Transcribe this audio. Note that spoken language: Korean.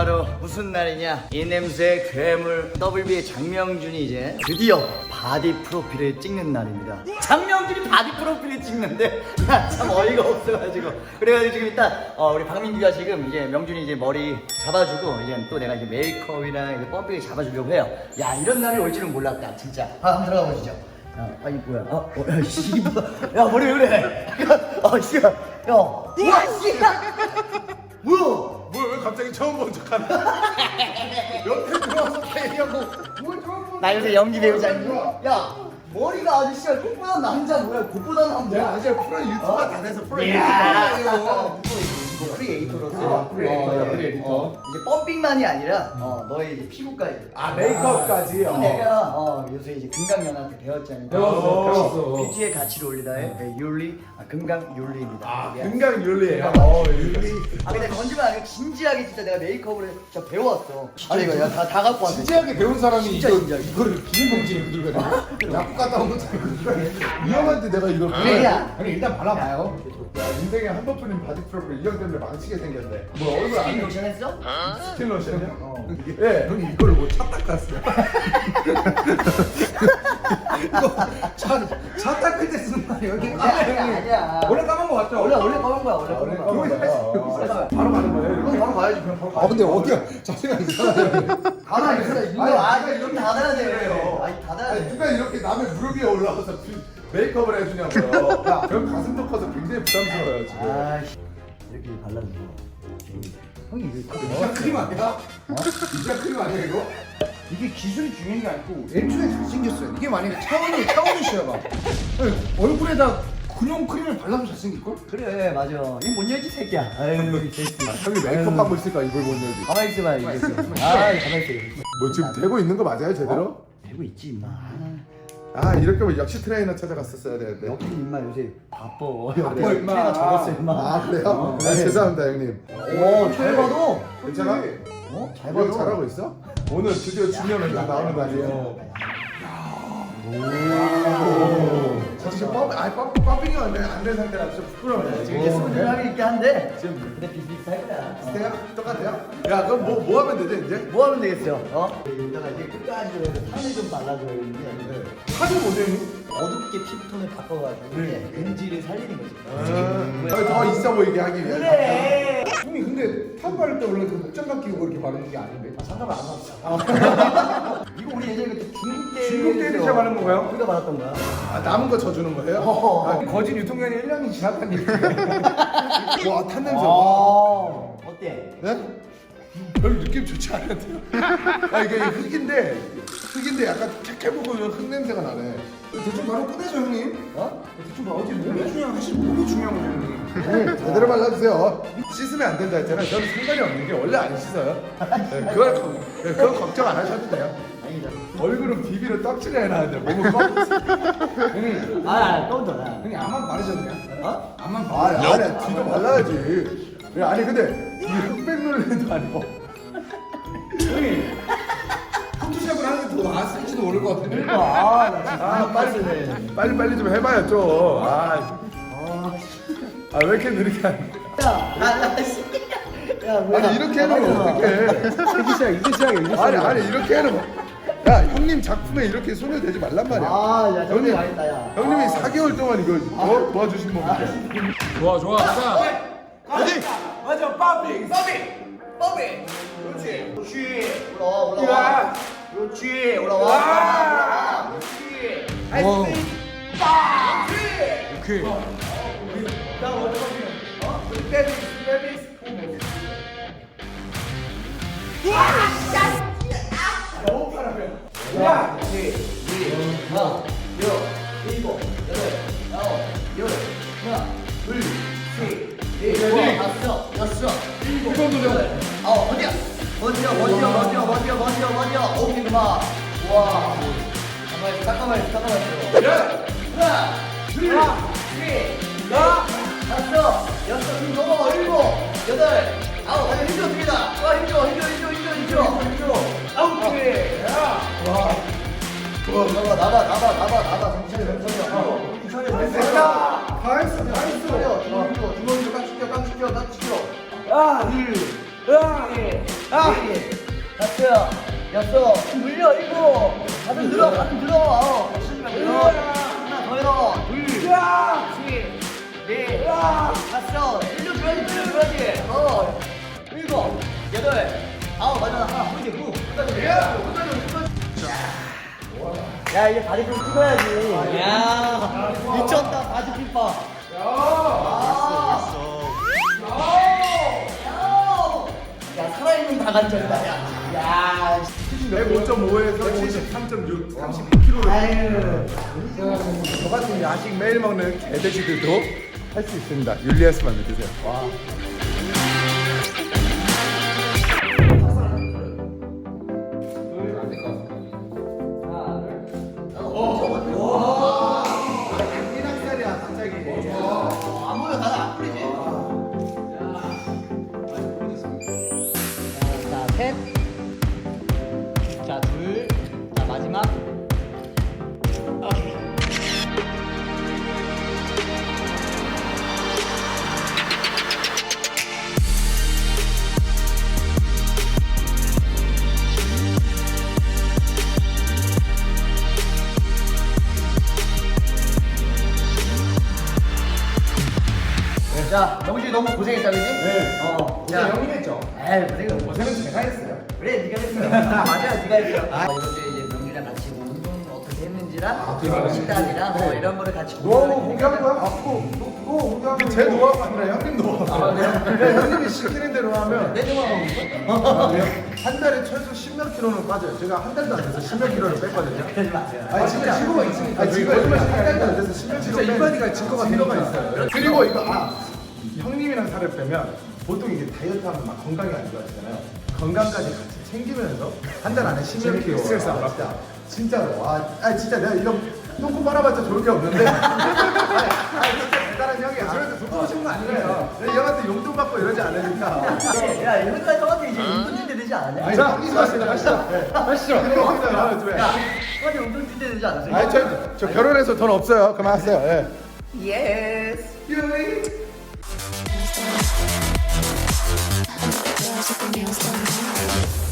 바로 무슨 날이냐? 이 냄새 괴물 WB의 장명준이 이제 드디어 바디 프로필을 찍는 날입니다. 장명준이 바디 프로필을 찍는데 참 어이가 없어가지고. 그래가지고 지금 일단 어, 우리 박민규가 지금 이제 명준이 이제 머리 잡아주고 이제 또 내가 이제 메이크업이랑 이제 펌핑을 잡아주려고 해요. 야 이런 날이 올 줄은 몰랐다 진짜. 아, 한번 들어가 보시죠. 야, 아니 뭐야. 아, 어, 야, 씨, 야 머리 왜 그래? 아 씨 야 야 우와 씨야 뭐야 갑자기 처음 본 척하는 옆에 들어와서 걔기하고. 뭘 처음 본 나 요새 연기 배우자니 야 머리가 아주 씨발 꽃보다 남자 뭐야 꽃보다 남자 내가 아직 프로 유튜버 다 돼서 프로. 유튜버예요 이거 크리에이터로서. 아, 크리에이터, 크리에이터. 어, 이제 펌핑만이 아니라 어, 너의 이제 피부까지. 아 메이크업까지. 또 내가 어, 요새 이제 금강연한테 배웠잖아 배웠어, 배웠어. 뷰티의 가치를 올리다의 네, 윤리 아, 금강 윤리입니다. 아 예. 금강 윤리예요? 어 윤리. 아 근데 건지만 아니고 진지하게 진짜 내가 메이크업을 진짜 배웠어. 아니 이거 다, 다 갖고 왔네. 진지하게 배운 사람이 진짜 이거, 진지하게. 이거를 비닐봉지를 들고 가네 약국 갔다 온 거잖아 위험한데 내가 이걸 그래야. 아니 일단 발라봐요. 야 인생에 한 번뿐인 바디 프로필 이형 때문에 망치게 생겼네 뭐 얼굴 스킨 안 로션 했어? 스킨 로션이야? 어. 예, 형이 이걸 뭐차 닦았어요. 이거 차, 차 닦을 때 쓰는 거 아니에요? 이게 아니야 아니야 원래 까만 거 맞죠? 원래 원래 까만 거야 원래 원래 까만 거야 거야. 바로 가는 거예요? 그럼? 바로 가야지 그럼 바로 아 근데 어디야? 자세가 이상하네. 가라 있어 이거 아니, 아 이거 이렇게 닫아야 돼 해요? 아니 닫아야 아니 돼 누가 이렇게 남의 무릎 위에 올라가서 비- 메이크업을 해주냐고요. 야, 형 가슴 도 커서 굉장히 부담스러워요 지금. 이렇게 발라준 거 형이 왜 이자 크림 아니야? 이자 크림 아니야 이거? 이게 기술이 중요한 게 아니고 애초에 잘생겼어요. 이게 만약에 차원이 차원이 씨야가 얼굴에다 근용 크림을 발라도 잘생길 걸? 그래 맞아. 이거 못 열지 새끼야. 아유 이 새끼 형이 메이크업 하고 있을까 이걸 못 내지. 가만 히 있어봐 이게 아 가만 히 있어. 뭐 지금 되고 있는 거 맞아요 제대로? 되고 있지 임마 아 이럴 거면 역시 트레이너 찾아갔었어야 되는데. 여기 임마 요새 바빠 바빠, 그래, 임마. 트레이너 적었어 임마 아 그래요? 어, 아, 죄송합니다 형님. 오, 잘 봐도 괜찮아? 어? 잘 이거 봐도 잘하고 있어? 오늘 드디어 주면을 딱 나오는 날이에요. 저 지금 펌, 아니 펌, 펌핑이 안된 상태라 좀 부끄러워요. 지금 이게 대단하게 있긴 한데 근데 비슷비슷할 거야 스테야 똑같아요? 야 그럼 뭐, 뭐 하면 되지 이제? 뭐 하면 되겠어? 어? 여기다가 이제 끝까지 판을 좀 발라줘야 되는데 하도 못해요? 어둡게 피부톤을 바꿔가지고 이제 은지를 살리는 거지. 음, 더 있어 보이게 하기 위해서. 그래. 형이 근데 탑 바를 때 원래 그 목장갑 끼고 그렇게 바르는 게 아닌데? 상관을 안 하고 이거 우리 예전에 그때 중국 때 중국 때 이렇게 바른 건가요? 우리가 받았던 거야. 아 남은 거 져주는 거예요? 어허. 아, 거진 유통기한이 1년이 지났다는 와 탄 냄새. 와. 아 어때? 네? 별 느낌 좋지 않은데요? 아 이게 흙인데 흙인데 약간 캐캐 먹으면 흙 냄새가 나네. 대충 바로 꺼내죠 형님. 어? 대충 바로 어제 몸이 중요한 사실 몸이 중요한 거죠 형님. 형님 제대로 발라주세요. 씻으면 안 된다 했잖아요. 저는 상관이 없는 게 원래 안 씻어요. 네, 그걸, 네, 그건 걱정 안 하셔도 돼요. 아니다 얼굴은 비비로 떡칠해 놨는데 몸은 껌 형님. 아 깜짝 나 형님 앞만 바르셨네요. 어? 앞만 바르 아니 뒤도 발라야지. 야, 아니 근데 이 흑백 놀래도 아니고. 형님 나았을지도 모를 것 같은데? 아 나 진짜. 아, 빨리 빡세네 빨리 빨리 좀 해봐요 좀. 아, 아왜 이렇게 느리게 하는? 야나씨. 야 뭐야 아니 이렇게 하면 어떡해? 이제 시작 이제 시작이야 이제 아니 아니 이렇게 하는 거. 야 형님 작품에 이렇게 손을 대지 말란 말이야. 아 야 형님 아니다 야. 형님이 4개월 동안 이거 도, 도와주신 겁니다. 좋아 좋아. 가자. 어디? 맞아 빠빙 뽀비 그렇지 그렇지. 올라와 올라와 그렇지 올라와. 올라와. 그렇지 아이스크림. 빠 오케이. 나 오늘 어? 우리 베비스 베비스 너무 파라면. 야! 이, 이, 하나, 여, 일곱, 여덟, 아홉, 열, 하나, 둘, 셋, 넷, 다섯, 여섯, 일곱, 여덟, 아홉, 버텨! 버텨, 버텨, 버텨, 버텨, 버텨, 버텨. 오케이, 그만. 와. 잠깐만, 잠깐만, 잠깐만. 야, 하나, 둘, 셋, 넷, 다섯, 여섯, 일곱, 넘어, 일곱, 여덟, 아홉, 다시 힘줘 줍니다. 와, 힘줘, 힘줘, 힘줘, 힘줘, 힘줘, 힘줘. 아홉, 개. 야. 와. 나봐, 나봐, 나봐, 나봐, 나봐. 정신이 정신이. 정신이 됐다. 다 했어, 다 했어. 주머니로, 주머니로 깍 시켜, 깍 시켜, 깍 시켜. 아, 둘, 아, 예, 아, 됐어. 물려 이거. 가슴 들어, 가슴 들어. 어. 들어. 하나 더 해라. 둘. 그렇지. 넷. 다섯. 일로 줘야지, 일로 줘야지. 어. 일곱. 여덟. 아홉. 맞아. 하나. 후이지 후. 끝까지. 야, 끝까지. 끝까지. 야, 이제 바디 좀 찍어야지. 야, 미쳤다, 바디 킴파. 야, 다간절이다, 야. 야, 105.5에서 73.6, 32kg. 아유. 저 같은 야식 매일 먹는 개돼지들도 할 수 있습니다. 율리아스만 믿으세요. 와. 자, 영준이 너무 고생했다, 그지? 네. 어. 자, 형이 했죠? 에이, 고생은 고생은 제가 했어요. 그래, 네가 했어. 맞아, 네가 했어. 아, 이번 주에 이제 명준이랑 같이 뭐 운동 어떻게 했는지랑 식단이랑 뭐 이런 거를 같이 노하우 공유하니까. 공개한 거야? 아, 그거 그거 공개하면 제 노하우가 아니라 형님 노하우. 그러니까 형님이 시키는 대로 하면 내 정하고 한 달에 최소 10몇 킬로는 빠져요. 제가 한 달도 안 돼서 10몇 킬로를 뺐거든요. 그러지 마세요. 아니 진짜 증거가 있으니까. 아니 증거 거짓말 한 달도 안 돼서 10몇 킬로 진짜 이만희가 증거가 증거가 있어요. 그리고 이거 아 형님이랑 살을 빼면 보통 이게 다이어트 하면 막 건강이 안 좋아지잖아요. 건강까지 같이 챙기면서 한 달 안에 10몇 킬로 스트레스 안 받다. 진짜로 와, 아 진짜 내가 이런 똥꼬 빨아봤자 저렇게 없는데. 아니, 아니 진짜 대단한 형이야. 저한테 돈 주신 거 아니에요. 내가 형한테 용돈 받고 이러지 않으니까. 야, 이런까지 형한테 이제 운동 뛸때 되지 않았냐? 자, 하시죠, 하시죠. 하시죠. 야, 형한테 운동 뛸때 되지 않았어요? 아니 저, 저 결혼해서 돈 없어요. 그만하세요. 예. 예스. Girls with the nails done.